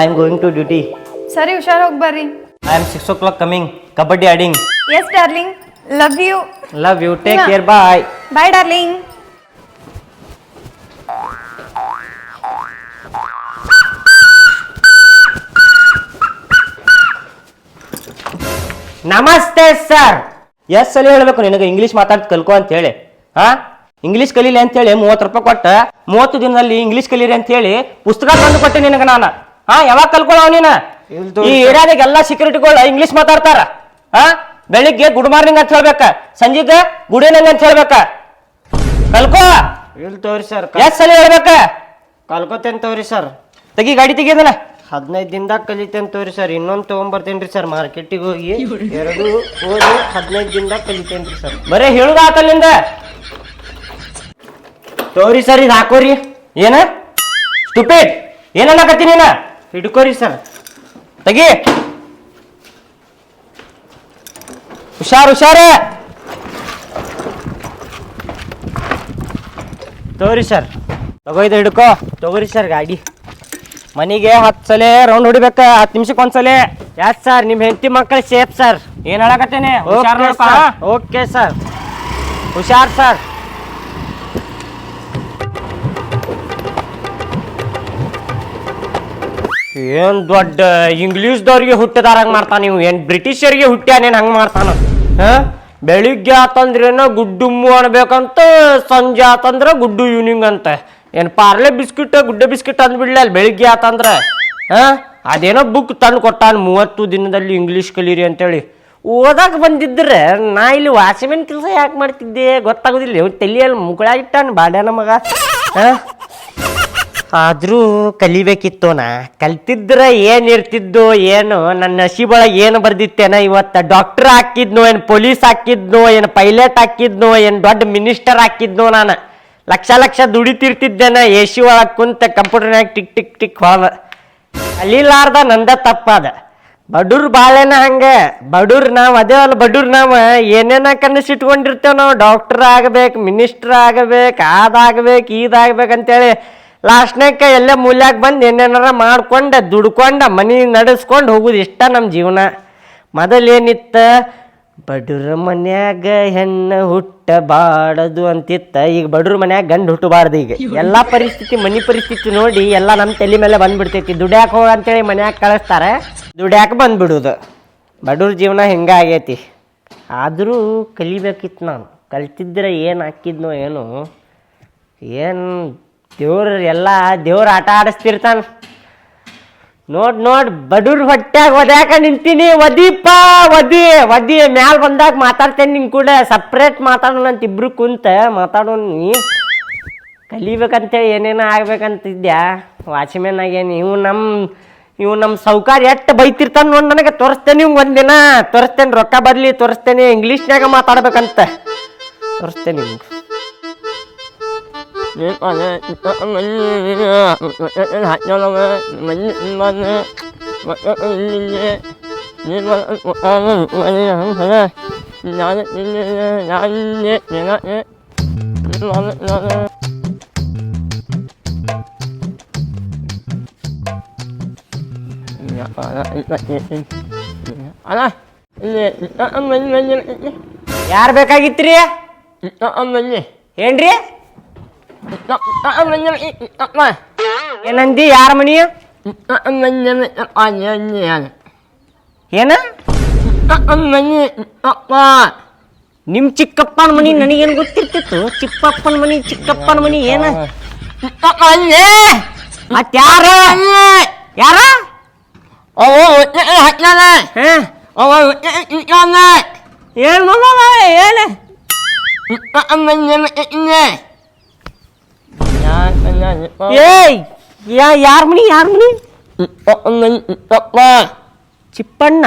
I am going to duty ಸರಿ ಹುಷಾರ್ ಹೋಗಿ ಬರ್ರಿ. I am six o'clock coming kabaddi adding. Yes darling love you love you take care bye bye darling ನಮಸ್ತೆ sir S ಸಲ ಹೇಳ್ಬೇಕು. ನಿನಗೆ English ಮಾತಾಡ್ ಕಲ್ಕೊ ಅಂತ ಹೇಳಿ. ಹಾ? ಇಂಗ್ಲೀಷ್ ಕಲೀಲಿ ಅಂತ ಹೇಳಿ ಮೂವತ್ತು ರೂಪಾಯಿ ಕೊಟ್ಟ. ಮೂವತ್ತು ದಿನದಲ್ಲಿ ಇಂಗ್ಲೀಷ್ ಕಲೀರಿ ಅಂತ ಹೇಳಿ ಪುಸ್ತಕ ತಂದು ಕೊಟ್ಟೆ ನಿನಗೆ ನಾನು. ಹಾ ಯಾವಾಗ ಕಲ್ಕೊಳ್ಳೋ ನೀನ? ಈ ಏರಿಯಾದಾಗ ಎಲ್ಲಾ ಸೆಕ್ಯೂರಿಟಿಗಳು ಇಂಗ್ಲಿಷ್ ಮಾತಾಡ್ತಾರ. ಹಾ ಬೆಳಿಗ್ಗೆ ಗುಡ್ ಮಾರ್ನಿಂಗ್ ಅಂತ ಹೇಳ್ಬೇಕ. ಸಂಜೆಗೆ ಗುಡ್ ಈವ್ನಿಂಗ್ ಅಂತ ಹೇಳ್ಬೇಕ. ಕಲ್ಕೋ? ಇಲ್ಲಿ ತೋರಿ ಸರ್ ಎಸ್ ಸಲ ಹೇಳ್ಬೇಕ. ಕಲ್ಕೋತೇನ್ ತೋರಿ ಸರ್ ತೆಗಿ ಗಾಡಿ ತೆಗಿಯೋದಲ್ಲ ಹದಿನೈದು ದಿನದಾಗ ಕಲಿತೇನೆ ತೋರಿ ಸರ್ ಇನ್ನೊಂದು ತೊಗೊಂಬರ್ತೇನೆ ರೀ ಸರ್ ಮಾರ್ಕೆಟಿಗೆ ಹೋಗಿ ಎರಡು ಹೋಗಿ ಹದಿನೈದು ದಿನದಾಗ ಕಲಿತೇನ್ರಿ ರೀ ಸರ್ ಬರೇ ಹೇಳುದ ಆತಲ್ಲಿಂದ? ತೋರಿ ಸರ್ ಇದು ಹಾಕೋರಿ. ಏನ? ಸ್ಟುಪೇಟ್ ಏನನ್ನಕತ್ತಿ ನೀನ? ಹಿಡ್ಕೋರಿ ಸರ್. ತಗಿ. ಹುಷಾರ್ ಹುಷಾರ. ತಗೋರಿ ಸರ್. ತಗೋಯ್ದು ಹಿಡ್ಕೋ. ತಗೋರಿ ಸರ್ ಗಾಡಿ. ಮನಿಗೆ ಹತ್ತು ಸಲ ರೌಂಡ್ ಹೊಡಿಬೇಕ ಹತ್ತು ನಿಮಿಷಕ್ಕೆ ಒಂದ್ಸಲ. ಯಾಕೆ ಸರ್? ನಿಮ್ಮ ಹೆಂಡತಿ ಮಕ್ಕಳು ಸೇಫ್ ಸರ್. ಏನು ಹೇಳಕತ್ತೇನೆ? ಓಕೆ ಸರ್ ಹುಷಾರ್ ಸರ್. ಏನ್ ದೊಡ್ಡ ಇಂಗ್ಲೀಷ್ದವ್ರಿಗೆ ಹುಟ್ಟಿದಾರಂಗೆ ಮಾಡ್ತಾನ ನೀವು ಏನ್ ಬ್ರಿಟಿಷರಿಗೆ ಹುಟ್ಟ್ಯಾನೇನ್ ಹಂಗ್ ಮಾಡ್ತಾನ? ಹಾಂ? ಬೆಳಿಗ್ಗೆ ಆತಂದ್ರೇನ ಗುಡ್ಡುಮ್ಮು ಅನ್ಬೇಕಂತ ಸಂಜೆ ಆತಂದ್ರ ಗುಡ್ಡು ಇವ್ನಿಂಗ್ ಅಂತ. ಏನ್ ಪಾರ್ಲೆ ಬಿಸ್ಕಿಟ್, ಗುಡ್ಡ ಬಿಸ್ಕಿಟ್ ಅಂದ್ಬಿಡ್ಲಿ ಅಲ್ಲಿ ಬೆಳಿಗ್ಗೆ ಆತಂದ್ರ. ಹಾ? ಅದೇನೋ ಬುಕ್ ತಂದು ಕೊಟ್ಟಾನ ಮೂವತ್ತು ದಿನದಲ್ಲಿ ಇಂಗ್ಲೀಷ್ ಕಲೀರಿ ಅಂತೇಳಿ. ಓದಾಕ ಬಂದಿದ್ರೆ ನಾ ಇಲ್ಲಿ ವಾಚ್ಮೆನ್ ಕೆಲಸ ಯಾಕೆ ಮಾಡ್ತಿದ್ದೆ ಗೊತ್ತಾಗೋದಿಲ್ಲ. ತಲಿಯಲ್ಲಿ ತಲೆಯಲ್ಲಿ ಮುಗುಳಾಗಿಟ್ಟಾನ ಬಾಡ್ಯಾನ ಮಗ. ಹಾ? ಆದ್ರೂ ಕಲಿಬೇಕಿತ್ತು ನಾ ಏನು ಇರ್ತಿದ್ದು ಏನು ನನ್ನ ನಶೀಬೊಳಗೆ ಏನು ಬರ್ದಿತ್ತೇನ ಇವತ್ತು? ಡಾಕ್ಟರ್ ಹಾಕಿದ್ನೋ ಏನು ಪೊಲೀಸ್ ಹಾಕಿದ್ನೋ ಏನು ಪೈಲಟ್ ಹಾಕಿದ್ನೋ ಏನು, ದೊಡ್ಡ ಮಿನಿಸ್ಟರ್ ಹಾಕಿದ್ನೋ ನಾನು? ಲಕ್ಷ ಲಕ್ಷ ದುಡಿತಿರ್ತಿದ್ದೇನ ಎ ಸಿ ಒಳಗೆ ಕುಂತ ಕಂಪ್ಯೂಟರ್ನಾಗ ಟಿಕ್ ಟಿಕ್ ಟಿಕ್ ಹೋದ ಕಲೀಲಾರ್ದ ನಂದ ತಪ್ಪದ. ಬಡೂರ್ ಬಾಳೆನ ಹಂಗೆ? ಬಡೂರ್ ನಾವು ಅದೇ ಅಲ್ಲ ಬಡೂರ್ ನಾವು. ಏನೇನ ಕನಸು ಇಟ್ಕೊಂಡಿರ್ತೇವ್ ನಾವು? ಡಾಕ್ಟರ್ ಆಗ್ಬೇಕು ಮಿನಿಸ್ಟರ್ ಆಗ್ಬೇಕು, ಅದಾಗಬೇಕು, ಇದಾಗ್ಬೇಕು ಅಂತೇಳಿ ಲಾಸ್ಟ್ನಾಗ ಎಲ್ಲ ಮೂಲ್ಯಾಗ ಬಂದು ಏನೇನಾರ ಮಾಡ್ಕೊಂಡ, ದುಡ್ಕೊಂಡ, ಮನಿ ನಡೆಸ್ಕೊಂಡು ಹೋಗುದು ಇಷ್ಟ ನಮ್ಮ ಜೀವನ. ಮೊದಲೇನಿತ್ತು, ಬಡ್ರ ಮನ್ಯಾಗ ಹೆಣ್ಣು ಹುಟ್ಟಬಾಡದು ಅಂತಿತ್ತ, ಈಗ ಬಡ್ರ ಮನ್ಯಾಗ ಗಂಡು ಹುಟ್ಟಬಾರ್ದು ಈಗ. ಎಲ್ಲ ಪರಿಸ್ಥಿತಿ, ಮನಿ ಪರಿಸ್ಥಿತಿ ನೋಡಿ ಎಲ್ಲ ನಮ್ಮ ತಲೆ ಮೇಲೆ ಬಂದ್ಬಿಡ್ತೈತಿ. ದುಡ್ಯಾಕ ಹೋಗ ಅಂತೇಳಿ ಮನ್ಯಾಗ ಕಳಿಸ್ತಾರೆ, ದುಡ್ಯಾಕ ಬಂದ್ಬಿಡುದು. ಬಡವ್ರ ಜೀವನ ಹಿಂಗಾಗೈತಿ. ಆದರೂ ಕಲಿಬೇಕಿತ್ತು ನಾನು. ಕಲ್ತಿದ್ರೆ ಏನು ಹಾಕಿದ್ನೋ ಏನು ಏನು ದೇವ್ರ ಎಲ್ಲ ದೇವ್ರ ಆಟ ಆಡಿಸ್ತಿರ್ತಾನ. ನೋಡ್ ನೋಡ್, ಬಡೂರ್ ಹೊಟ್ಟ್ಯಾಗ ಒದ್ಯಾಕ ನಿಂತೀನಿ. ಒದಿಪ್ಪ, ಒದಿ ಒದಿ. ಮ್ಯಾಲ್ ಬಂದಾಗ ಮಾತಾಡ್ತೇನೆ ನಿನ್ ಕೂಡ. ಸಪ್ರೇಟ್ ಮಾತಾಡೋಣ ಅಂತ ಇಬ್ರು ಕುಂತ ಮಾತಾಡೋಣ ನೀ. ಕಲಿಬೇಕಂತೇಳಿ ಏನೇನೋ ಆಗ್ಬೇಕಂತಿದ್ಯಾ? ವಾಚ್ಮ್ಯಾನ್ ಆಗೇನಿ ಇವು ನಮ್ಮ ಇವು ನಮ್ಮ ಸೌಕಾರ ಎಷ್ಟು ಬೈತಿರ್ತಾನ ನೋಡಿ ನನಗೆ. ತೋರಿಸ್ತೇನೆ ಇವ್ ಒಂದಿನ. ತೋರಿಸ್ತೇನೆ, ರೊಕ್ಕ ಬರ್ಲಿ, ತೋರಿಸ್ತೇನೆ. ಇಂಗ್ಲೀಷ್ನಾಗ ಮಾತಾಡ್ಬೇಕಂತ. ತೋರಿಸ್ತೇನೆ ನಿಮ್ಗೆ. ಯಾರು ಬೇಕಾಗಿತ್ರಿ ಏನ್ರಿ ಏನಂದಿ ಯಾರ ಮನಿ ಏನ? ನಿಮ್ ಚಿಕ್ಕಪ್ಪನ ಮನಿ ನನಗೇನು ಗೊತ್ತಿರ್ತಿತ್ತು? ಚಿಕ್ಕಪ್ಪನ ಮನಿ ಚಿಕ್ಕಪ್ಪನ ಮನಿ ಏನ? ಮತ್ ಯಾರ? ಏನ್ ಏನ ಏಯ್! ಯಾ ಯಾರ ಮನಿ ಯಾರ ಮನಿ? ಚಿಪ್ಪಣ್ಣ?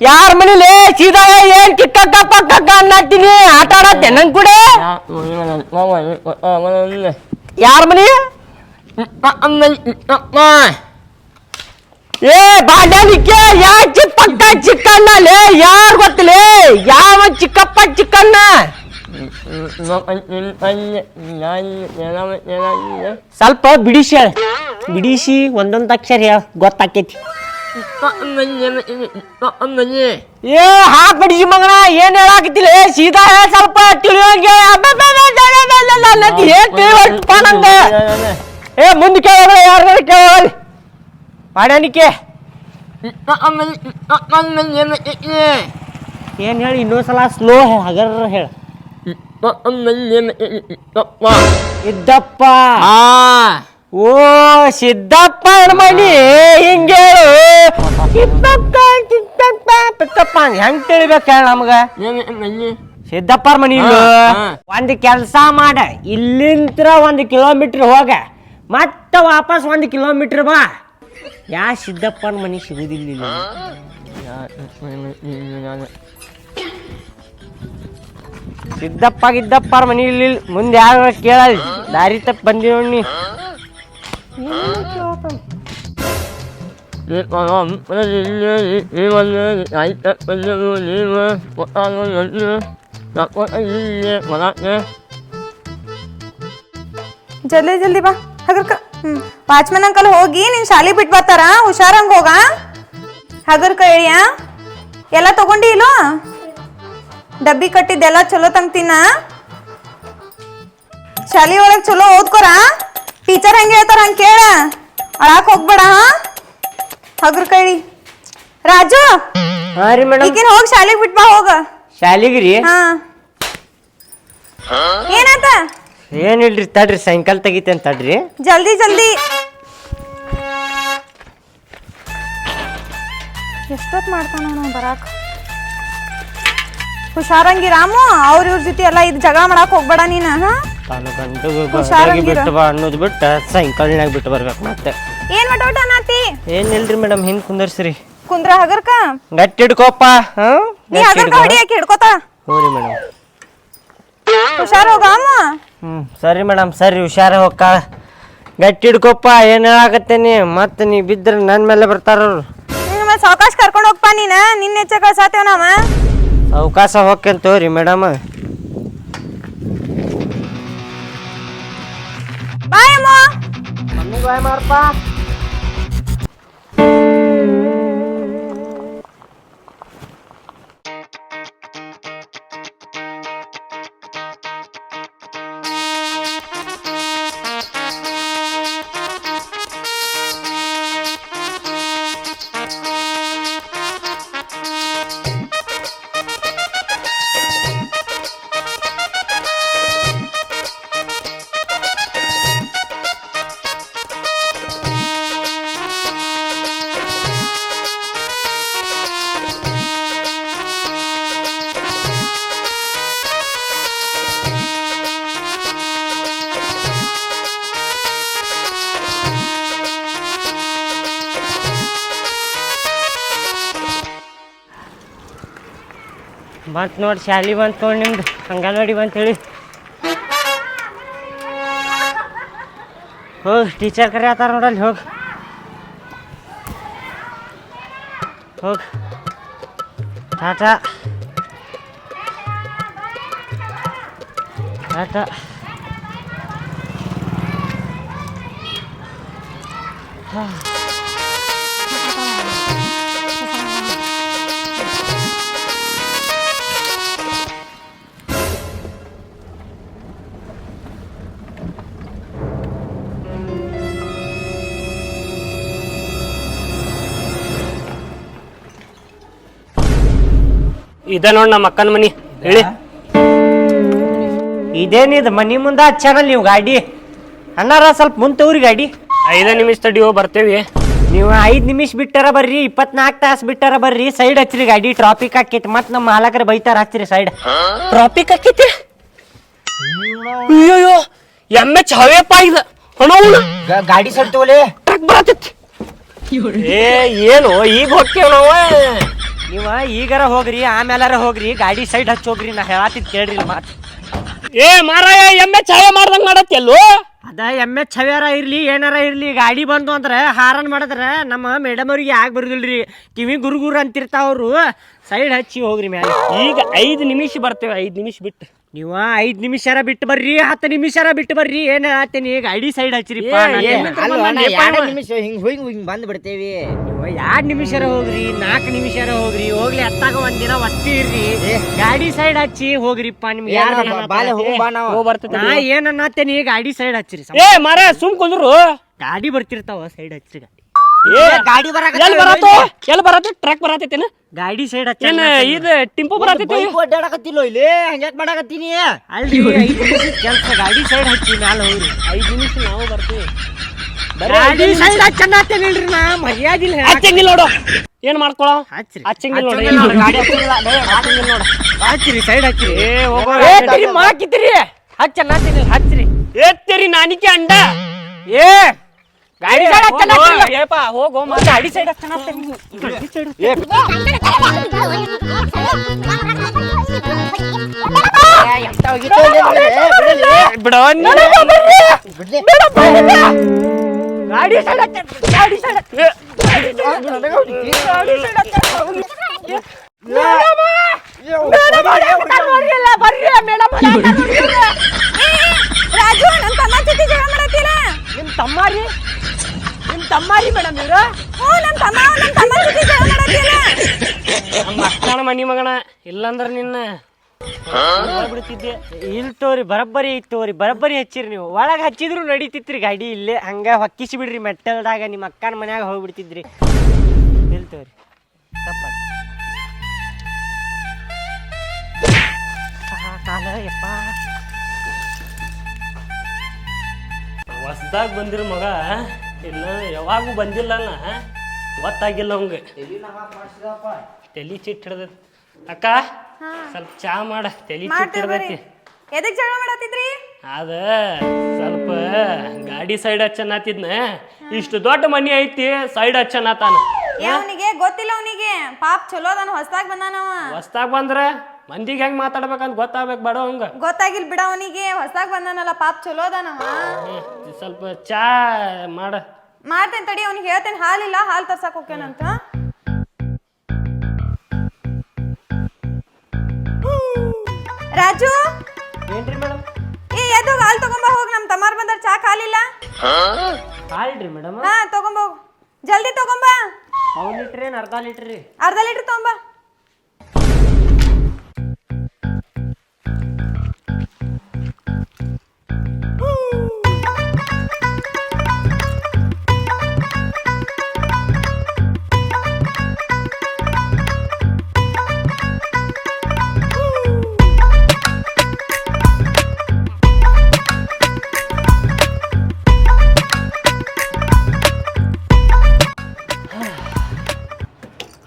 ಯಾರ ಮನಿಲೇ ಸೀದಾ ಏನ್ ಚಿಕ್ಕಕ್ಕ ಪಕ್ಕಕ್ಕ ಅನ್ನತ್ತೀನಿ? ಆಟ ಆಡತ್ತೆ ನನ್ ಕೂಡ? ಯಾರ ಮನಿ? ಏ ಬಾಡ್ಯಾನಿಕ್ಕೆ ಯಾ ಚಿಕ್ಕಪ್ಪ ಚಿಕ್ಕಣ್ಣ ಲೇ ಯಾರು ಗೊತ್ತಲೇ ಯಾವ ಚಿಕ್ಕಪ್ಪ ಚಿಕ್ಕಣ್ಣ ಸ್ವಲ್ಪ ಬಿಡಿಸಿ ಬಿಡಿಸಿ ಒಂದೊಂದು ಅಕ್ಷರ ಗೊತ್ತಾಕೈತಿ ಏ ಹಾ ಬಿಡಿಸಿ ಮಗನ ಏನ್ ಏ ಸೀದಾ ಹೇಳ ಸ್ವಲ್ಪ ತಿಳಿಯೋಂಗೆ ನಂಗ ಏ ಮುಂದೆ ಕೇಳ ಯಾರು ಕೇಳ ಮಾಡ್ಯಾನಿಕೆ ಏನು ಹೇಳಿ ಇನ್ನೊಂದ್ಸಲ ಸ್ಲೋ ಹಗರ ಹೇಳ. ಇದ್ದಪ್ಪ ಓ ಸಿದ್ದಪ್ಪ ಮನಿ ಹಿಂಗೇಳು ಸಿದ್ದಪ್ಪ ಸಿದ್ದಪ್ಪ ಪಿತ್ತಪ್ಪ ಹೆಂಗ್ ತಿಳಿಬೇಕ ಹೇಳ ನಮ್ಗ? ಸಿದ್ದಪ್ಪರ ಮನಿ ಒಂದ್ ಕೆಲ್ಸ ಮಾಡ ಇಲ್ಲಿಂತ್ರ ಒಂದ್ ಕಿಲೋಮೀಟರ್ ಹೋಗ ಮತ್ತ ವಾಪಸ್ ಒಂದ್ ಕಿಲೋಮೀಟರ್ ಬಾ. ಯಾ ಸಿದ್ದಪ್ಪನ ಮನೆ ಸಿಗುದಿಲ್ಲ ಇಲ್ಲಿ. ಸಿದ್ದಪ್ಪ ಗಿದ್ದಪ್ಪರ ಮನೆ ಇಲ್ಲಿ ಮುಂದೆ ಯಾರು ಕೇಳಲ್ಲ ದಾರಿ ತಪ್ಪ ಬಂದಿ ನೋಡಿ ಜಲ್ದಿ ಜಲ್ದಿ ಬಾ ಹಗರ್ಕ ವಾಚ್ಮನ್ ಅಂಕಲ್ ಹೋಗಿ ನಿನ್ ಶಾಲಿ ಬಿಟ್ಟು ಬರ್ತಾರ? ಹುಷಾರಂಗ್ ಹೋಗ. ಹಗರ್ ಹೇಳಿಯ ಎಲ್ಲ ತಗೊಂಡಿ ಇಲ್ಲೋ ಡಬ್ಬಿ ಕಟ್ಟಿದ್ದೆಲ್ಲ ಚಲೋ ತಂಗ್ ತಿನ್ನ. ಶಾಲಿ ಒಳಗ್ ಚಲೋ ಓದ್ಕೋರ. ಟೀಚರ್ ಹೆಂಗ್ ಹೇಳ್ತಾರ ಹಂಗೆ ಕೇಳ. ಅಳಾಕ್ ಹೋಗ್ಬೇಡ ಹಾ? ಹಗರ್ ಕೈಳಿ ರಾಜು ಹಾ ರೀ ಮೇಡಮ್ ಈಗಿನ ಹೋಗಿ ಶಾಲಿಗೆ ಬಿಟ್ ಬಾ ಹೋಗ. ಶಾಲಿಗ್ರಿ ಹಾ. ಏನಾತ? ಏನಿಲ್ರಿ ತಡ್ರಿ ಸಾಯಂಕಾಲ ತೆಗಿತೇನ್ ತಡ್ರಿ. ಜಲ್ದಿ ಜಲ್ದಿ. ಎಷ್ಟೊತ್ ಮಾಡ್ತಾನ ನಾವು ಬರಾಕ್. ಹುಷಾರಂಗಿ ರಾಮು ಅವ್ರ ಇವ್ರ ಜೊತೆ ಎಲ್ಲ ಇದು ಜಗಳ ಮಾಡಕ್ ಹೋಗ್ಬೇಡ ನೀನ ಹಾ? ತಾನು ಗಂಡು ಹುಷಾರಾಗಿರು. ಬಿಟ್ಟು ಬಾ ಅನ್ನೋದು ಬಿಟ್ಟು ಬಿಟ್ಟು ಬರ್ಬೇಕು ಮತ್ತೆ. ಏನ್ ಮಟೋಟ ನಾತಿ ಏನಿಲ್ರಿ ಮೇಡಮ್ ಹಿಂಗ್ ಕುಂದರ್ಸ್ರಿ. ಕುಂದ್ರ ಹಗರ್ಕ? ಗಟ್ಟಿ ಹಿಡ್ಕೋಪ್ಪ ಹಾ? ನೀ ಹಗರ್ಕ ಹೊಡಿ ಹಾಕಿ ಹಿಡ್ಕೋತ. ಹ್ಞೂ ರೀ ಮೇಡಮ್. ಹುಷಾರ್ ಹೋಗ ಅಮ್ಮ ಹ್ಮ್ ಸರಿ ಮೇಡಮ್ ಸರಿ ಹುಷಾರ ಹೋಗ ಗಟ್ಟಿ ಹಿಡ್ಕೊಪ್ಪ ಏನ್ ಹೇಳಾಕತ್ತೇನಿ ಮತ್ತೆ ನೀ ಬಿದ್ರೆ ನನ್ನ ಮೇಲೆ ಬರ್ತಾರವ್ರು ನಿನ್ನ ಮೇಲೆ ಸಾವಕಾಶ ಕರ್ಕೊಂಡು ಹೋಗ್ಪ ನೀನ? ನಿನ್ನ ಹೆಚ್ಚ ಕಳ್ಸಾತೇವ್ ನಾವ? ಅವಕಾಶ ಹೋಗ್ಕೇನ್ ತಗೋರಿ ಮೇಡಮ್. ಬಾಯ್ ಅಮ್ಮ. ಬಂತ್ ನೋಡಿ ಶಾಲಿ ಬಂತ್ ನೋಡಿ ನಿಮ್ದು ಅಂಗನವಾಡಿ ಬಂತ ಹೇಳಿ. ಹೋಗ್ ಟೀಚರ್ ಕರೆ ಆತಾರ ನೋಡಲ್ಲಿ ಹೋಗ್. ಹೋಗ್. ಟಾಟಾ. ಟಾಟಾ. ಇದ ನೋಡ್ ನಮ್ಮ ಅಕ್ಕನ ಮನಿ. ಹೇಳಿ. ಇದೇನಿದು ಮನಿ ಮುಂದ ಹಚ್ಚಾನಲ್ ನೀವು ಗಾಡಿ? ಅಣ್ಣಾರ ಸ್ವಲ್ಪ ಮುಂದೆ ತಗೋರಿ ಗಾಡಿ. ಐದ ನಿಮಿಷ ತಡಿಯೋ ಬರ್ತೇವಿ. ನೀವು ಐದ್ ನಿಮಿಷ ಬಿಟ್ಟಾರ ಬರ್ರಿ ಇಪ್ಪತ್ನಾಲ್ಕು ತಾಸು ಬಿಟ್ಟಾರ ಬರ್ರಿ ಸೈಡ್ ಹಚ್ಚ್ರಿ ಗಾಡಿ ಟ್ರಾಫಿಕ್ ಆಕೈತಿ ಮತ್ ನಮ್ಮ ಮಾಲಕರ ಬೈತಾರ ಹಚ್ಚ್ರಿ ಸೈಡ್ ಟ್ರಾಫಿಕ್ ಆಕೈತಿ ಅಯ್ಯೋ ಎಂ ಎಚ್ ಹವೇಪ್ಪ ಇದ. ಗಾಡಿ ಸೈಡ್ ತಗೋಲಿ. ಟ್ರಕ್ ಬರತೈತಿ. ಏ ಏನು? ಈಗ ಹೋಗ್ತೇವ್ ನಾವ. ನೀವ ಈಗಾರ ಹೋಗ್ರಿ ಆಮೇಲಾರ ಹೋಗ್ರಿ ಗಾಡಿ ಸೈಡ್ ಹಚ್ಚಿ ಹೋಗ್ರಿ ನಾ ಹೇಳತ್ತಿದ್ ಕೇಳ್ರಿ ಮಾತು. ಏ ಮಾರಾಯ ಎಮ್ಮೆ ಮಾಡ್ದಂಗ್ ಮಾಡತ್ತಿ ಅಲ್ಲೋ ಅದ ಎಮ್ಮೆ ಎಚ್ ಹವ್ಯಾರ ಇರ್ಲಿ ಏನಾರ ಇರ್ಲಿ ಗಾಡಿ ಬಂತು ಅಂದ್ರೆ ಹಾರನ್ ಮಾಡಿದ್ರೆ ನಮ್ಮ ಮೇಡಮ್ ಅವ್ರಿಗೆ ಯಾಕೆ ಬರುದಿಲ್ರಿ? ಕಿವಿ ಗುರು ಗುರು ಅಂತಿರ್ತಾವ ಅವರು ಸೈಡ್ ಹಚ್ಚಿ ಹೋಗ್ರಿ ಮ್ಯಾಲೆ. ಈಗ ಐದು ನಿಮಿಷ ಬರ್ತೇವೆ ಐದು ನಿಮಿಷ ಬಿಟ್ಟು. ನೀವು ಐದ್ ನಿಮಿಷಾರ ಬಿಟ್ಟು ಬರ್ರಿ ಹತ್ತು ನಿಮಿಷಾರ ಬಿಟ್ಟು ಬರ್ರಿ ಏನ್ ಈಗ ಐಡಿ ಸೈಡ್ ಹಚ್ಚಿರಿ ನಿಮಿಷ ಹಿಂಗ್ ಹಿಂಗ್ ಹಿಂಗ್ ಬಂದ್ ಬಿಡ್ತೇವಿ. ಎರಡ್ ನಿಮಿಷಾರ ಹೋಗ್ರಿ ನಾಲ್ಕು ನಿಮಿಷಾರ ಹೋಗ್ರಿ ಹೋಗ್ಲಿ ಹತ್ತಾಗ ಒಂದಿನ ವಸ್ತಿ ಇರ್ರಿ. ಗಾಡಿ ಸೈಡ್ ಹಚ್ಚಿ ಹೋಗ್ರಿಪ್ಪ ನಿಮ್ಗೆ ಯಾರ್ ಈಗ ಐಡಿ ನಾ ಏನ್ ಅನ್ನತ್ತೇನಿ ಗಾಡಿ ಸೈಡ್ ಹಚ್ಚಿರಿ ಏ ಮಾರ ಸುಮ್ ಕುಂದ್ರು. ಗಾಡಿ ಬರ್ತಿರ್ತಾವ ಸೈಡ್ ಹಚ್ಚಿರಿ. ಗಾಡಿ ಏ ಗಾಡಿ ಬರಾಕ ಎಲ್ಲಿ ಬರತ್ತೋ? ಎಲ್ಲಿ ಬರತ್ತೆ? ಟ್ರಕ್ ಬರತ್ತೇನ ಗಾಡಿ ಸೈಡ್ ಹಚ್ಚ ಏನ್ ಇದು ಟಿಂಪು ಬರತೈತಿ ಬೈಕ್ ಇಲ್ಲಿ? ಹಂಗ್ಯಾಕ್ ಮಾಡಾಕತ್ತೀನಿ? ಅಲ್ರಿ ನಿಮಿಷದ್ ಗಾಡಿ ಸೈಡ್ ಹಚ್ಚಿ ಮ್ಯಾಲ ಹೋಗ್ರಿ. ಐದು ನಿಮಿಷ ನಾವು ಬರ್ತೀವಿ. ಗಾಡಿ ಸೈಡ್ ಹಚ್ಚನ್ನತ್ತೇನಿಲ್ರಿ ನಾ ಮರ್ಯಾದಿಲ್ಲ ಹಚ್ಚಂಗಿಲ್ಲ ನೋಡು. ಏನ್ ಮಾಡ್ಕೊಳ? ಹಚ್ಚಿರಿ ಹಚ್ಚಂಗಿಲ್ಲ ನೋಡು. ಗಾಡಿ ಹಚ್ಚಂಗಿಲ್ಲ, ನೋಡು. ಹಚ್ಚಿರಿ ಸೈಡ್ ಹಚ್ಚಿರಿ ಏ ಹೋಗೋ ಏ ತಿರಿ ಮಾಕಿತಿರಿ ಹಚ್ಚನ್ನತ್ತೇನಿಲ್ಲ ಹಚ್ಚಿರಿ ಎತ್ತರಿ ನಾನಿಕೆ ಅಂಡ. ಏ ಗಾಡಿ ಸೈಡ್ ಹಚ್ಚನ್ನತ್ತಿಲ್ಲ ಏಪ ಹೋಗೋ ಗಾಡಿ ಸೈಡ್ ಹಚ್ಚನ್ನತ್ತೇನಿ ಗಾಡಿ ಸೈಡ್ ಏ, ಎಂತ ಹೋಗಿತ್ತು ಇಲ್ಲಿ ನೋಡು, ಏ, ಬಿಡಲಿ. ಬಿಡೋ ಬಿಡ್ಲಿ. ಗಾಡಿ ಸೈಡ್ ಹಚ್ಚ ಗಾಡಿ ಸೈಡ್ ಹಚ್ಚ ಗಾಡಿ ಸೈಡ್ ಹಚ್ಚ ರಾಜು ನನ್ ತಮ್ಮ ಜೊತೆ ಜಗಳ ಮಾಡತ್ತಿಲ್ಲ ನಿಮ್ ರೀ ನಿಮ್ ತಮ್ಮಾರಿ ಮೇಡಮ್ ಇವ್ರು? ಹ್ಞೂ ನನ್ ತಮ್ಮ ನನ್ ತಮ್ಮ ಜೊತೆ ಜಗಳ ಮನಿ ಮಗಣ ಇಲ್ಲಂದ್ರ ನಿನ್ನ ಬಿಡ್ತಿದ್ದೆ. ಇಲ್ಲಿ ತೋರಿ, ಬರಬ್ಬರಿ ಐತ್ ತೋರಿ. ಬರಬ್ಬರಿ ಹಚ್ಚಿರಿ ನೀವು. ಒಳಗ್ ಹಚ್ಚಿದ್ರು ನಡೀತಿತ್ರಿ ಗಾಡಿ ಇಲ್ಲೇ. ಹಂಗ ಹೊಕ್ಕಿಸಿ ಬಿಡ್ರಿ ಮೆಟ್ಟಲ್ದಾಗ. ನಿಮ್ಮ ಅಕ್ಕನ ಮನ್ಯಾಗ ಹೋಗ್ಬಿಡ್ತಿದ್ರಿ. ಇಲ್ ತೋರಿ. ತಪ್ಪ ಕಾಲ, ಯಪ್ಪ. ಹೊಸ್ದಾಗ ಬಂದಿರ ಮಗ ಇಲ್ಲ ಯಾವಾಗೂ ಬಂದಿಲ್ಲ ಅಲ್ಲ ಗೊತ್ತಾಗಿಲ್ಲ ಅವಂಗೆ. ತಲಿ ಚಿಟ್ ಹಿಡ್ದೈತಿ ಅಕ್ಕ ಸ್ವಲ್ಪ ಚಾ ಮಾಡ. ತಲಿ ಚಿಟ್ ಹಿಡ್ದೈತಿ. ಎದಕ್ ಜಗಳ ಮಾಡತ್ತಿದ್ರಿ ಅದ ಸ್ವಲ್ಪ ಗಾಡಿ ಸೈಡ್ ಹಚ್ಚನಾತಿದ್ನ ಇಷ್ಟು ದೊಡ್ಡ ಮನಿ ಐತಿ ಸೈಡ್ ಹಚ್ಚನಾತಾನ ಅವನಿಗೆ ಗೊತ್ತಿಲ್ಲ ಅವನಿಗೆ. ಪಾಪ್ ಚಲೋ ಅದಾನ ಹೊಸದಾಗ್ ಬಂದಾನವ ಹೊಸ್ದಾಗ ಬಂದ್ರ? ಮಂದಿಗೆ ಹೆಂಗ್ ಮಾತಾಡ್ಬೇಕಂತ ಗೊತ್ತಾಗ್ಬೇಕು ಬೇಡ ಹಂಗ ಗೊತ್ತಾಗಿಲ್ ಬಿಡ ಅವನಿಗೆ ಹೊಸಾಗ್ ಬಂದಾನಲ್ಲ ಪಾಪ್ ಚಲೋ ಅದಾನವ ಸ್ವಲ್ಪ ಚಾ ಮಾಡ. ಮಾಡ್ತೇನೆ ತಡಿ ಅವ್ನಿಗೆ ಹೇಳ್ತೇನೆ ಹಾಲಿಲ್ಲ ಹಾಲು ತರ್ಸಕ್ ಹೋಗ್ಯಾನಂತ ರಾಜು? ಏನ್ರಿ ಮೇಡಮ್ ಏ ಎದ್ದು ಹಾಲು ತಗೊಂಬ ಹೋಗ್ ನಮ್ ತಮ್ಮಾರ್ ಬಂದಾರ ಚಾ ಕಾಲಿಲ್ಲ ಹಾಲ್ರಿ ಮೇಡಮ್ ಹಾ ತಗೊಂಬ ಹೋಗ್. ಜಲ್ದಿ ತಗೊಂಬ. ಅವ್ರು ಲೀಟ್ರ್ ಏನು ಅರ್ಧ ಲೀಟ್ರ್ ರೀ? ಅರ್ಧ ಲೀಟರ್ ತಗೊಂಬ.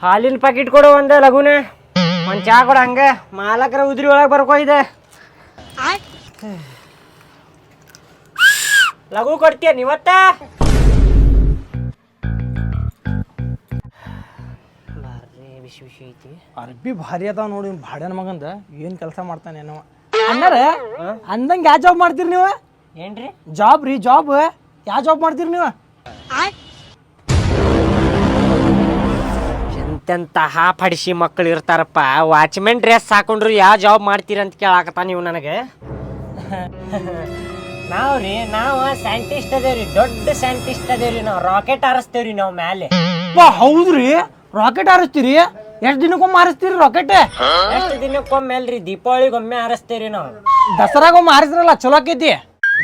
ಹಾಲಿನ ಪ್ಯಾಕೆಟ್ ಕೊಡು ಒಂದ ಲಘುನ. ಒಂದ್ ಚಾ ಕೊಡ ಹಂಗ. ಮಾಲಕರ ಉದ್ರಿ ಒಳಗೆ ಬರ್ಕೋ ಇದೆ. ಲಘು ಕೊಡ್ತೀಯ ನೀವತ್ತ ಬಾರ್ರಿ ಬಿಸಿ ಬಿಸಿ ಐತಿ. ಅರ್ಬಿ ಭಾರಿ ಅದಾವ ನೋಡಿ ಭಾಡ್ಯನ ಮಗಂದ. ಏನ್ ಕೆಲಸ ಮಾಡ್ತಾನೆ ಏನೋ ಅಣ್ಣಾರ ಅಂದಂಗ ಯಾವ ಜಾಬ್ ಮಾಡ್ತೀರಿ ನೀವು? ಏನ್ರಿ? ಜಾಬ್ ರೀ ಜಾಬ್ ಯಾವ ಜಾಬ್ ಮಾಡ್ತೀರಿ ನೀವು? ಎಂತೆಂತಹ ಪಡಿಸಿ ಮಕ್ಕಳು ಇರ್ತಾರಪ್ಪ. ವಾಚ್ಮೆನ್ ಡ್ರೆಸ್ ಹಾಕೊಂಡ್ರು ಯಾವ ಜಾಬ್ ಮಾಡ್ತೀರ ಅಂತ ಕೇಳಾಕತ್ತ ನೀವು ನನಗೆ. ನಾವು ರೀ ನಾವು ಸೈಂಟಿಸ್ಟ್ ಅದೇವ್ರಿ ದೊಡ್ಡ ಸೈಂಟಿಸ್ಟ್ ಅದೇವ್ರಿ ನಾವು. ರಾಕೆಟ್ ಹಾರಿಸ್ತೇವ್ರಿ ನಾವು ಮ್ಯಾಲೆ. ವಾ ಹೌದ್ರಿ? ರಾಕೆಟ್ ಹಾರಿಸ್ತೀರಿ? ಎಷ್ಟು ದಿನಕ್ಕೊಮ್ಮೆ ಹಾರಿಸ್ತೀರಿ ರಾಕೆಟ್ ಎಷ್ಟು ದಿನಕ್ಕೊಮ್ಮೆ ಅಲ್ರಿ ದೀಪಾವಳಿಗೊಮ್ಮೆ ಹಾರಿಸ್ತೇವ್ರಿ ನಾವು. ದಸರಾಗೊಮ್ಮೆ ಹಾರಿಸ್ರಲ್ಲ ಚಲೋ ಆಕೈತಿ.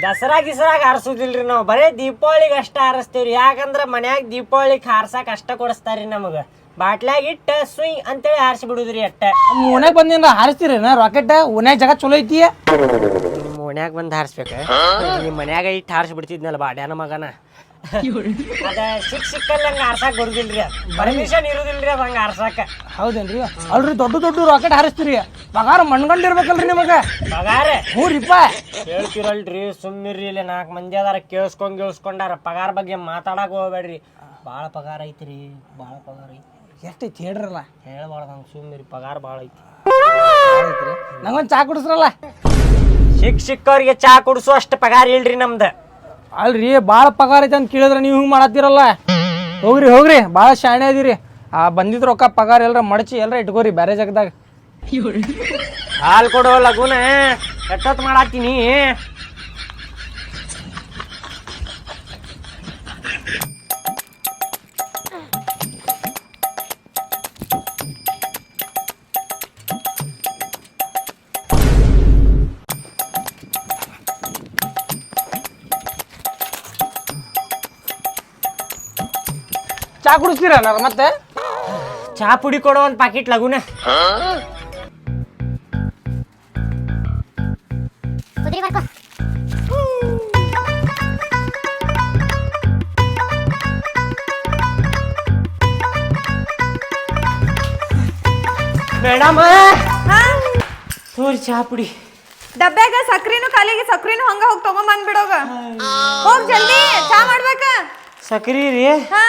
ದಸರಾ ಗಿಸರಾಗ ಹಾರಿಸೋದಿಲ್ರಿ ನಾವು. ಬರೇ ದೀಪಾವಳಿಗೆ ಅಷ್ಟ ಹಾರಿಸ್ತೇವ್ರಿ. ಯಾಕಂದ್ರ ಮನ್ಯಾಗ ದೀಪಾವಳಿಗೆ ಹಾರ್ಸಕ್ ಅಷ್ಟ ಕೊಡಿಸ್ತಾರ್ರಿ ನಮಗ. ಬಾಟ್ಲಾಗ ಇಟ್ಟ ಸುಯ್ ಅಂತೇಳಿ ಹಾರಿಸಿ ಬಿಡುದ್ರಿ ಅಟ್ಟ ಓಣ್ಯಾಗ ಬಂದಿನ ನಾ ರಾಕೆಟ್ ಓಣ್ಯಾಗ ಜಗ ಚಲೋ ಐತಿ? ಮನ್ಯಾಗ ಬಂದು ಹಾರಿಸ್ಬೇಕ? ನಿಮ್ಮ ಮನ್ಯಾಗ ಇಟ್ಟು ಹಾರಿಸಿ ಬಿಡ್ತಿದ್ನಲ್ಲ ಬಾಡ್ಯಾನ ಮಗನ. ಅದ ಸಿಕ್ ಸಿಕ್ಕಲ್ಲಿ ಹಂಗ ಹಾರ್ಸಾಕ್ ಬರುದಿಲ್ರಿ ಪರ್ಮಿಷನ್ ಇರುದಿಲ್ರಿ ಅದ ಹಂಗ ಹಾರ್ಸಾಕ. ಹೌದೇನ್ರಿ? ಅಲ್ರಿ ದೊಡ್ಡ ದೊಡ್ಡ ರಾಕೆಟ್ ಹಾರಿಸ್ತೀರಿ. ಪಗಾರ ಮಣ್ಗಂಡ್ ಇರ್ಬೇಕಲ್ರಿ ನಿಮಗ. ಪಗಾರ? ಹ್ಞೂ ರೀಪ್ಪ ಹೇಳ್ತಿರಲ್ರಿ ಸುಮ್ಮಿರ್ರಿ ಇಲ್ಲಿ ನಾಲ್ಕು ಮಂದಿ ಅದಾರ ಕೇಳಿಸ್ಕೊಂಡ್ ಕೇಳಿಸ್ಕೊಂಡಾರ. ಪಗಾರ ಬಗ್ಗೆ ಮಾತಾಡಕ್ ಹೋಗ್ಬೇಡ್ರಿ. ಭಾಳ ಪಗಾರ ಐತ್ರಿ ಭಾಳ ಪಗಾರ ಐತಿ ಎಷ್ಟೈತಿ ಹೇಳ್ರಲ್ಲ? ಹೇಳ್ಬಾರ್ದು ನಂಗೆ ಸುಮ್ಮನೆ ಪಗಾರ ಭಾಳ ಐತಿ. ನಂಗೊಂದು ಚಾ ಕುಡಿಸ್ರಲ್ಲ? ಸಿಕ್ ಸಿಕ್ಕವ್ರಿಗೆ ಚಾ ಕುಡಿಸೋ ಅಷ್ಟು ಪಗಾರ ಇಲ್ರಿ ನಮ್ದು. ಅಲ್ರಿ ಭಾಳ ಪಗಾರ ಐತೆ ಅಂತ ಕೇಳಿದ್ರೆ ನೀವು ಹಿಂಗೆ ಮಾಡತ್ತೀರಲ್ಲ? ಹೋಗ್ರಿ ಹೋಗ್ರಿ ಭಾಳ ಶಾಣೆ ಅದೀರಿ. ಆ ಬಂದಿದ್ ರೊಕ್ಕ ಪಗಾರ ಎಲ್ಲರ ಮಡಚಿ ಎಲ್ಲರ ಇಟ್ಕೋರಿ ಬೇರೆ ಜಾಗದಾಗ. ಹಾಲು ಕೊಡೋ ಲಗುನ ಎಷ್ಟೊತ್ತು ಮಾಡತ್ತೀನಿ? ಚಾ ಕುಡಿಸ್ತೀರ ನಾನು ಮತ್ತೆ? ಚಾ ಪುಡಿ ಕೊಡೋ ಒಂದು ಪಾಕಿಟ್ ಲಗುನ. ಮೇಡಮ್! ಹಾ? ತೋರಿ ಚಾ ಪುಡಿ. ಡಬ್ಬ್ಯಾಗ ಸಕ್ರಿನೂ ಖಾಲಿಗೆ ಸಕ್ರಿನೂ ಹಂಗ ಹೋಗಿ ತಗೊಂಡ್ ಬಂದ್ಬಿಡೋಗ ಹೋಗ್ ಜಲ್ದಿ ಚಾ ಮಾಡ್ಬೇಕ. ಸಕ್ರಿ ರೀ. ಹಾ.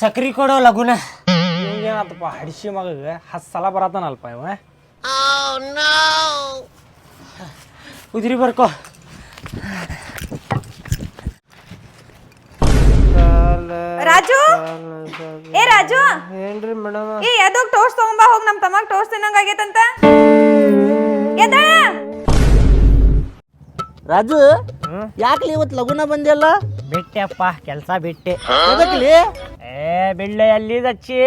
ಸಕ್ರಿ ಕೊಡೋ ಲಗುನ ಹಿಂಗೇನಾತಪ್ಪ ಹಡಿಸಿ ಮಗಗೆ ಹತ್ತು ಸಲ ಬರತ್ತಾನಲ್ಪ ಇವ ಉದ್ರಿ ಬರ್ಕೋ ರಾಜು ಏ ರಾಜು? ಏನ್ರಿ ಮೇಡಮ್. ಏ ಎದೋಗ್ ಟೋಸ್ಟ್ ತಗೊಂಬ ಹೋಗ್ ನಮ್ ತಮ್ಮ ಟೋಸ್ಟ್ ತಿನ್ನಂಗ ಆಗೈತಂತ? ಎದ ರಾಜು ಯಾಕ್ಲಿ ಇವತ್ ಲಗುನ ಬಂದಿಲ್ಲ ಬಿಟ್ಟೆಪ್ಪ ಕೆಲಸ ಬಿಟ್ಟೆ. ಎದಕ್ಲಿ? ಏ ಬಿಳ್ಳೆ ಎಲ್ಲಿದಚ್ಚಿ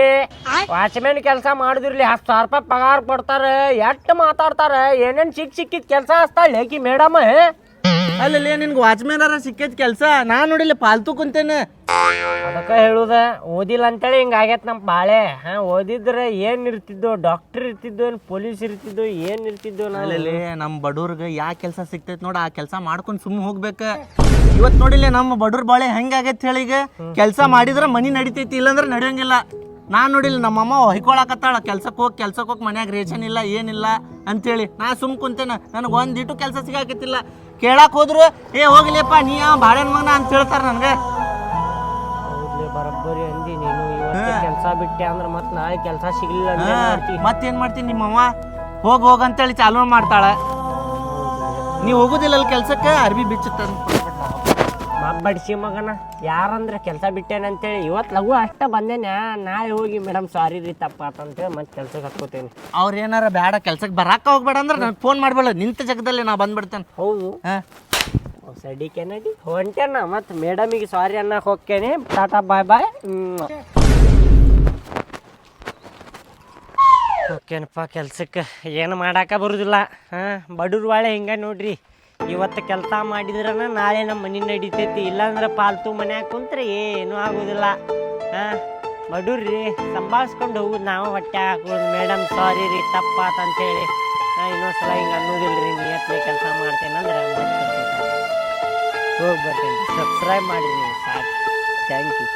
ವಾಚ್ಮ್ಯಾನ್ ಕೆಲಸ ಮಾಡಿದ್ರಲ್ಲಿ ಹತ್ತು ಸಾವಿರ ರೂಪಾಯಿ ಪಗಾರ ಕೊಡ್ತಾರೆ ಎಷ್ಟು ಮಾತಾಡ್ತಾರೆ ಏನೇನ್ ಚಿಕ್ಕ ಚಿಕ್ಕಿದ ಕೆಲಸ ಹಚ್ತಾಳೆ ಲೇಕಿ ಮೇಡಮ್ ಅಲ್ಲಲ್ಲಿ ನಿನ್ಗೆ ವಾಚ್ಮ್ಯಾನರ ಸಿಕ್ಕೈತ್ ಕೆಲಸ? ನಾ ನೋಡಿಲ್ಲ ಪಾಲ್ತು ಕುಂತೇನೆ. ಅದಕ್ಕೆ ಹೇಳುದ ಓದಿಲ್ಲ ಅಂತೇಳಿ ಹಿಂಗ ಆಗೈತ್ ನಮ್ಮ ಬಾಳೆ. ಹಾ ಓದಿದ್ರೆ ಏನ್ ಇರ್ತಿದ್ದೋ ಡಾಕ್ಟರ್ ಇರ್ತಿದ್ದೋ ಏನ್ ಪೊಲೀಸ್ ಇರ್ತಿದ್ದೋ ಏನ್ ಇರ್ತಿದ್ದೋ ನಾನು ಅಲ್ಲಲ್ಲಿ ನಮ್ಮ ಬಡವ್ರಿಗೆ ಯಾ ಕೆಲಸ ಸಿಕ್ತೈತ್ ನೋಡ ಆ ಕೆಲಸ ಮಾಡ್ಕೊಂಡು ಸುಮ್ಮ ಹೋಗ್ಬೇಕ. ಇವತ್ತು ನೋಡಿಲ್ಲ ನಮ್ಮ ಬಡವ್ರ ಬಾಳೆ ಹೆಂಗಾಗೈತೆ ಹೇಳಿ ಈಗ. ಕೆಲಸ ಮಾಡಿದ್ರೆ ಮನಿ ನಡಿತೈತಿ ಇಲ್ಲಾಂದ್ರೆ ನಡೆಯಂಗಿಲ್ಲ. ನಾನು ನೋಡಿಲ್ಲ ನಮ್ಮಮ್ಮ ಹೊಯ್ಕೊಳಕತ್ತಾಳ ಕೆಲ್ಸಕ್ಕೆ ಹೋಗಿ ಕೆಲ್ಸಕ್ಕೆ ಹೋಗಿ ಮನ್ಯಾಗ ರೇಷನ್ ಇಲ್ಲ ಏನಿಲ್ಲ ಅಂತೇಳಿ. ನಾ ಸುಮ್ ಕುಂತೇನ ನನಗೆ ಒಂದಿಟ್ಟು ಕೆಲಸ ಸಿಗಾಕತ್ತಿಲ್ಲ ಕೇಳಕ್ ಹೋದ್ರು ಏ ಹೋಗ್ಲಿಪ್ಪ ನೀ ಯಾವ ಬಾಳೆನ್ ಮಗನ ಅಂತ ಹೇಳ್ತಾರ ನನಗೆ. ಹೌದ್ಲೆ ಬರೋಬ್ಬರಿ ಅಂದಿ ನೀನು ಇವತ್ತು ಕೆಲಸ ಬಿಟ್ಟೆ ಅಂದ್ರೆ ಮತ್ತೆ ನಾಳೆ ಕೆಲಸ ಸಿಗ್ಲಿಲ್ಲ ಅಂದ್ರೆ ಏನ್ ಮಾಡ್ತಿ? ಮತ್ತೇನ್ ಮಾಡ್ತೀನಿ ನಿಮ್ಮವ್ವ? ಹೋಗ್ ಹೋಗ್ ಅಂತೇಳಿ ಚಾಲೂ ಮಾಡ್ತಾಳೆ. ನೀವು ಹೋಗುದಿಲ್ಲ ಅಲ್ಲಿ ಕೆಲ್ಸಕ್ಕೆ ಅರ್ಬಿ ಬಿಚ್ಚುತ್ತ ಬಡ್ಸಿ ಮಗನ. ಯಾರಂದ್ರೆ ಕೆಲಸ ಬಿಟ್ಟೇನೆ ಅಂತೇಳಿ ಇವತ್ತು ಲಘು ಅಷ್ಟ ಬಂದೇನೆ. ನಾಳೆ ಹೋಗಿ ಮೇಡಮ್ ಸಾರಿ ರೀ ತಪ್ಪ ಅಂತೇಳಿ ಮತ್ತೆ ಕೆಲ್ಸಕ್ಕೆ ಹತ್ಕೋತೇನೆ. ಅವ್ರ ಏನಾರ ಬೇಡ ಕೆಲ್ಸಕ್ಕೆ ಬರಾಕ ಹೋಗ್ಬೇಡ ಅಂದ್ರೆ ನಾನು ಫೋನ್ ಮಾಡ್ಬೇಡ. ನಿಂತ ಜಗದಲ್ಲಿ ನಾ ಬಂದ್ಬಿಡ್ತೇನೆ. ಹೌದು. ಹಾಂ. ಸಡಿ ಕೆನಡಿ ಹೊಂಟೇನ. ಮತ್ತೆ ಮೇಡಮಿಗೆ ಸಾರಿ ಅನ್ನಕ್ಕೆ ಹೋಗ್ತೇನೆ. ಟಾಟಾ ಬಾಯ್ ಬಾಯ್ ಓಕೆನಪ್ಪ ಕೆಲ್ಸಕ್ಕೆ ಏನು ಮಾಡಾಕ ಬರುದಿಲ್ಲ. ಹಾಂ ಬಡವ್ರ ಬಾಳೆ ಹಿಂಗೆ ನೋಡ್ರಿ. ಇವತ್ತು ಕೆಲಸ ಮಾಡಿದ್ರನ ನಾಳೆ ನಮ್ಮ ಮನೆ ನಡಿತೈತಿ. ಇಲ್ಲಾಂದ್ರೆ ಪಾಲ್ತು ಮನ್ಯಾಗ ಕುಂತ್ರೆ ಏನು ಆಗೋದಿಲ್ಲ. ಹಾಂ? ಬಡೂರ್ರಿ ಸಂಭಾಳಿಸ್ಕೊಂಡು ಹೋಗುದು ನಾವು ಹೊಟ್ಟೆ ಹಾಕೋದು ಮೇಡಮ್ ಸಾರಿ ರೀ ತಪ್ಪಾತ ಅಂತೇಳಿ ಹಾಂ ಇನ್ನೊಂದ್ಸಲ ಹಿಂಗೆ ಅನ್ನೋದಿಲ್ಲ ರೀ ನಿಯತ್ಲೆ ಕೆಲಸ ಮಾಡ್ತೇನೆ ಅಂದ್ರೆ ಹೋಗಿ ಬರ್ತೇನೆ. ಸಬ್ಸ್ಕ್ರೈಬ್ ಮಾಡಿ ನೀವು, ಸಾಕು. Thank you